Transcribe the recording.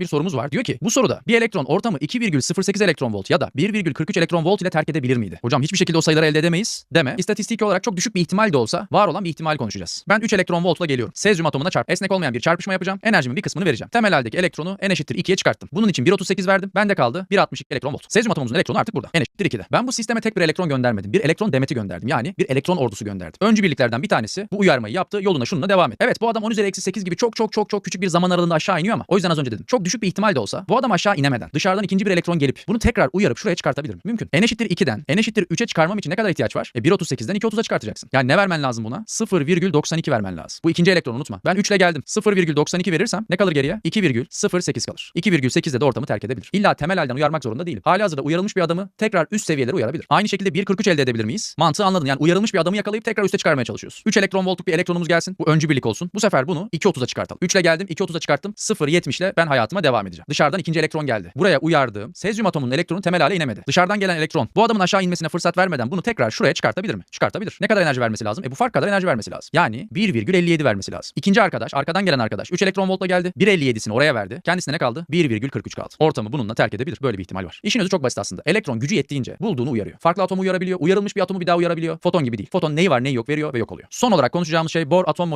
bir sorumuz var. Diyor ki bu soruda bir elektron ortamı 2,08 elektron volt ya da 1,43 elektron volt ile terk edebilir miydi? Hocam hiçbir şekilde o sayıları elde edemeyiz deme. İstatistiki olarak çok düşük bir ihtimal de olsa var olan bir ihtimal konuşacağız. Ben 3 elektron voltla geliyorum. Sezyum atomuna çarp. Esnek olmayan bir çarpışma yapacağım. Enerjimin bir kısmını vereceğim. Temel haldeki elektronu n eşittir 2'ye çıkarttım. Bunun için 1,38 verdim. Bende kaldı 1,62 elektron volt. Sezyum atomumuzun elektronu artık burada. N eşittir 2'de. Ben bu sisteme tek bir elektron göndermedim. Bir elektron demeti gönderdim. Yani bir elektron ordusu gönderdim. Öncü birliklerden bir tanesi bu uyarmayı yaptı. Yoluna şununla devam et. Evet bu adam 10 üzeri eksi 8 gibi çok çok çok çok küçük bir zaman aralığında aşağı iniyor ama o yüzden az önce dedim. Çok düşük bir ihtimal de olsa bu adam aşağı inemeden dışarıdan ikinci bir elektron gelip bunu tekrar uyarıp şuraya çıkartabilirim. Mümkün. N eşittir 2'den N eşittir 3'e çıkarmam için ne kadar ihtiyaç var? E 1.38'den 2.30'a çıkartacaksın. Yani ne vermen lazım buna? 0,92 vermen lazım. Bu ikinci elektronu unutma. Ben 3 ile geldim. 0,92 verirsem ne kalır geriye? 2,08 kalır. 2,8'de de ortamı terk edebilir. İlla temel halden uyarmak zorunda değilim. Hali hazırda uyarılmış bir adamı tekrar üst seviyelere uyarabilir. Aynı şekilde 1,43 elde edebilir miyiz? Mantığı anladın. Yani uyarılmış bir adamı yakalayıp tekrar üste çıkarmaya çalışıyoruz. 3 elektron voltluk bir elektronumuz gelsin. Bu öncü birlik olsun. Bu sefer bunu 2.30'a çıkartalım. 3 ile geldim. 2.30'a çıkarttım. 0,70 ile ben hayatıma devam edeceğim. Dışarıdan ikinci elektron geldi. Buraya uyardığım sezyum atomunun elektronu temel hale inemedi. Dışarıdan gelen elektron bu adamın aşağı inmesine fırsat vermeden bunu tekrar şuraya çıkartabilir mi? Çıkartabilir. Ne kadar enerji vermesi lazım? E bu fark kadar enerji vermesi lazım. Yani 1,57 vermesi lazım. İkinci arkadaş, arkadan gelen arkadaş 3 elektron voltla geldi. 1,57'sini oraya verdi. Kendisine ne kaldı? 1,43 kaldı. Ortamı bununla terk edebilir. Böyle bir ihtimal var. İşin özü çok basit aslında. Elektron gücü yettiğince bulduğunu uyarıyor. Farklı atomu uyarabiliyor. Uyarılmış bir atomu bir daha uyarabiliyor. Foton gibi değil. Foton neyi var neyi yok veriyor ve yok oluyor. Son olarak konuşacağımız şey Bohr atom